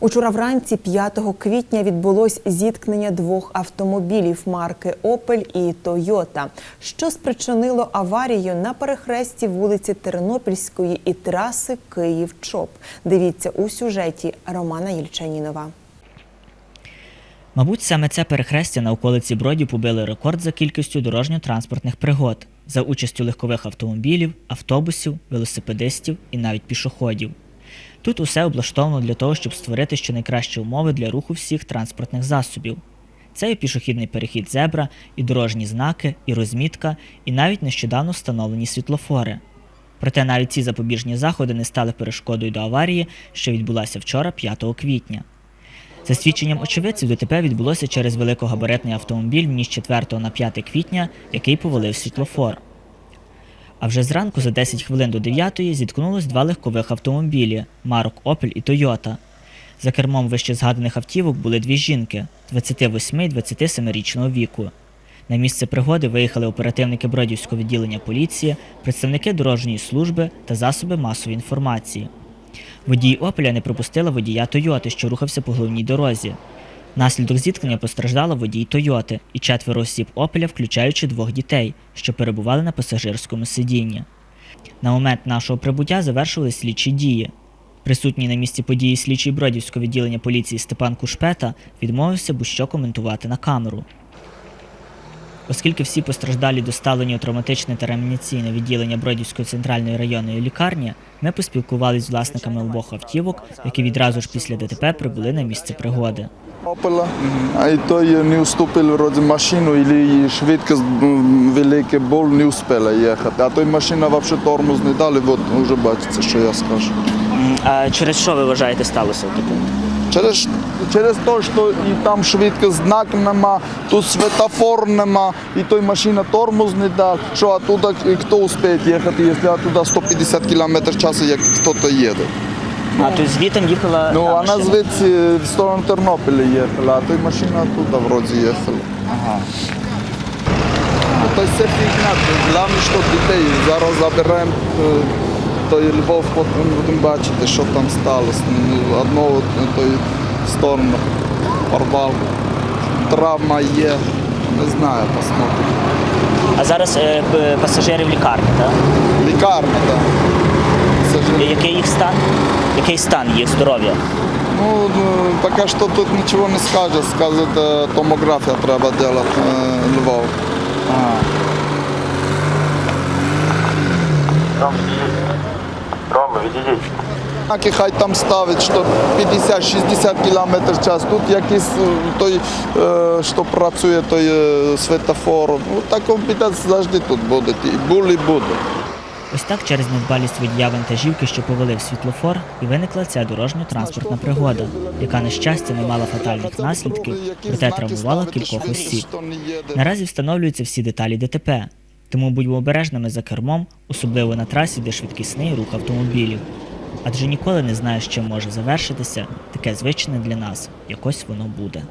Учора вранці 5 квітня відбулось зіткнення двох автомобілів марки Опель і Тойота, що спричинило аварію на перехресті вулиці Тернопільської і траси Київ-Чоп. Дивіться у сюжеті Романа Єльчанінова. Мабуть, саме це перехрестя на околиці Бродів побили рекорд за кількістю дорожньо-транспортних пригод за участю легкових автомобілів, автобусів, велосипедистів і навіть пішоходів. Тут усе облаштовано для того, щоб створити щонайкращі умови для руху всіх транспортних засобів. Це і пішохідний перехід зебра, і дорожні знаки, і розмітка, і навіть нещодавно встановлені світлофори. Проте навіть ці запобіжні заходи не стали перешкодою до аварії, що відбулася вчора, 5 квітня. За свідченням очевидців, ДТП відбулося через великогабаритний автомобіль в ніч 4 на 5 квітня, який повалив світлофор. А вже зранку за 10 хвилин до 9 зіткнулось два легкових автомобілі марок Опель і Тойота. За кермом вище згаданих автівок були дві жінки 28 і 27-річного віку. На місце пригоди виїхали оперативники Бродівського відділення поліції, представники дорожньої служби та засоби масової інформації. Водій Опеля не пропустила водія Тойоти, що рухався по головній дорозі. Внаслідок зіткнення постраждала водій Тойоти і четверо осіб Опеля, включаючи двох дітей, що перебували на пасажирському сидінні. На момент нашого прибуття завершили слідчі дії. Присутній на місці події слідчий Бродівського відділення поліції Степан Кушпета відмовився будь-що коментувати на камеру. Оскільки всі постраждалі доставлені у травматичне та реанімаційне відділення Бродівської центральної районної лікарні, ми поспілкувалися з власниками обох автівок, які відразу ж після ДТП прибули на місце пригоди. Опела, а і той не вступив вроде машину, і швидкість великий був, не успіла їхати. А той машина взагалі тормоз не дали, от вже бачите, що я скажу. А через що ви вважаєте сталося? Через, через те, що і там швидкість знак нема, тут светофор нема, і той машина тормоз не дав. Що а туди хто успіє їхати, якщо туди 150 км в час, як хтось їде. А то звітом їхала. Ну, вона машина. звідси в сторону Тернополя їхала, а той машина туди вроді їхала. Ага. Ну, то все фігня. Головне, що дітей зараз заберемо е, той Львов, потім будемо бачити, що там сталося. Ну, Одного той сторону порвав. Травма є. Не знаю, посмотримо. А зараз е, п- пасажири в лікарні, так? Лікарня, так. Це ж- Який їх стан? Який стан їх здоров'я? Ну, ну, поки що тут нічого не скаже. Сказати, е, томографія треба робити е, Львов. Рома. Рома, відійдіть. Знаки хай там ставить, що 50-60 км час. Тут якийсь е, той, е, що працює, той е, светофор. Ну, такого біда завжди тут буде. І були, буде. Ось так через недбалість водія вантажівки, що повалив світлофор, і виникла ця дорожньо-транспортна пригода, яка, на щастя, не мала фатальних наслідків, проте травмувала кількох осіб. Наразі встановлюються всі деталі ДТП, тому будьмо обережними за кермом, особливо на трасі, де швидкісний рух автомобілів. Адже ніколи не знаєш, чим може завершитися таке звичне для нас, якось воно буде.